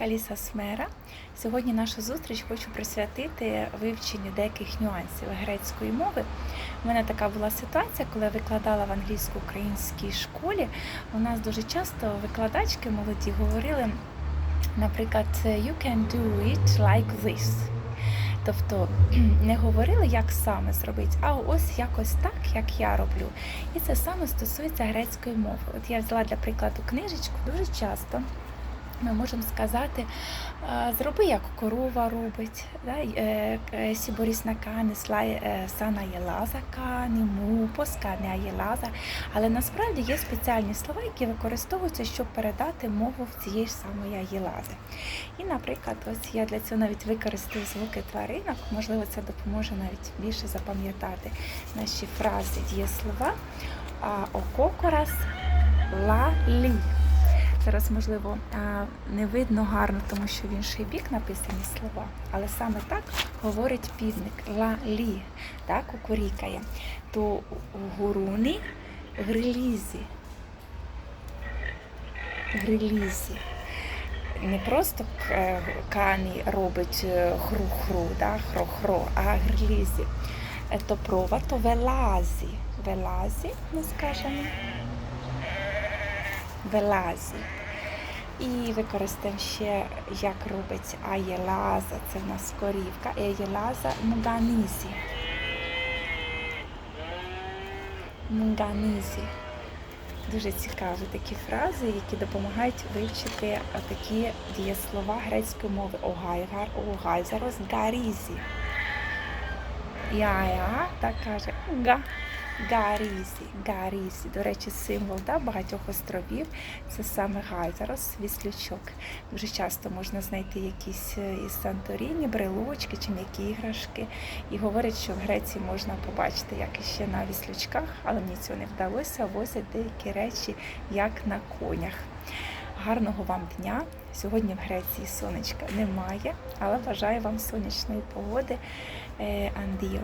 Каліса Смера. Сьогодні нашу зустріч хочу присвятити вивченню деяких нюансів грецької мови. У мене така була ситуація, коли я викладала в англійсько-українській школі. У нас дуже часто викладачки молоді говорили, наприклад, you can do it like this. Тобто не говорили, як саме зробити, а ось якось так, як я роблю. І це саме стосується грецької мови. От я взяла для прикладу книжечку дуже часто. Ми можемо сказати, «А, зроби як корова робить, е, е, кани, слай е, сана єлаза кани, му, єлаза. Але насправді є спеціальні слова, які використовуються, щоб передати мову в цієї ж самої єлази. І, наприклад, ось я для цього навіть використаю звуки тваринок, можливо, це допоможе навіть більше запам'ятати наші фрази, дієслова. А ококорас ла лі. Зараз, можливо, не видно гарно, тому що в інший бік написані слова, але саме так говорить півник ла лі, так, кукурікає. То у гуруні грилізі. Грилізі. Не просто е, кані робить е, хру-хру, да, хро-хро, а грилізі. Е, То прова, то велазі. Велазі, ми скажемо велазі. І використаємо ще, як робить аєлаза, це в нас корівка, аєлаза муганізі. Муганізі. Дуже цікаві такі фрази, які допомагають вивчити такі дієслова грецької мови. Огайгар, огайзарос, гарізі. Я-я, так каже, га. Гарізі, Гарізі. До речі, символ да, багатьох островів це саме Гайзарос, віслючок. Дуже часто можна знайти якісь е, із Санторіні, брелочки чи м'які іграшки. І говорять, що в Греції можна побачити, як іще на віслючках, але мені цього не вдалося, возять деякі речі, як на конях. Гарного вам дня! Сьогодні в Греції сонечка немає, але бажаю вам сонячної погоди. Е, Андіо.